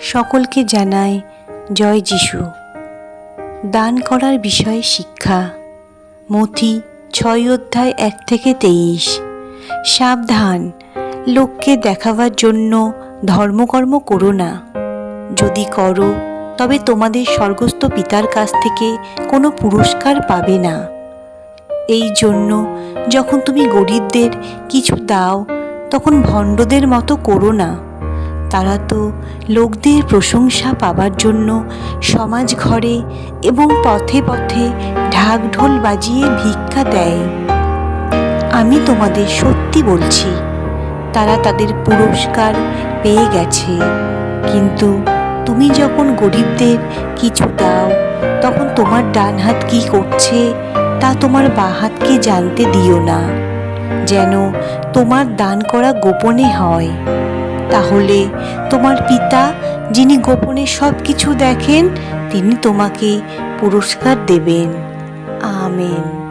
সকলকে জানায় জয় যিশু। দান করার বিষয়ে শিক্ষা। মথি ছয় অধ্যায় এক থেকে তেইশ। সাবধান, লোককে দেখাবার জন্য ধর্মকর্ম করো না। যদি করো, তবে তোমাদের স্বর্গস্থ পিতার কাছ থেকে কোনো পুরস্কার পাবে না। এই জন্য যখন তুমি গরিবদের কিছু দাও, তখন ভণ্ডদের মতো করো না। তারা তো লোকদের প্রশংসা পাবার জন্য সমাজ ঘরে এবং পথে পথে ঢাক ঢোল বাজিয়ে ভিক্ষা দেয়। আমি তোমাদের সত্যি বলছি, তারা তাদের পুরস্কার পেয়ে গেছে। কিন্তু তুমি যখন গরিবদের কিছু দাও, তখন তোমার ডান হাত কি করছে তা তোমার বাঁ হাতকে জানতে দিও না, যেন তোমার দান করা গোপনে হয়। তাহলে তোমার পিতা যিনি গোপনে সব কিছু দেখেন তিনি তোমাকে পুরস্কার দেবেন। আমেন।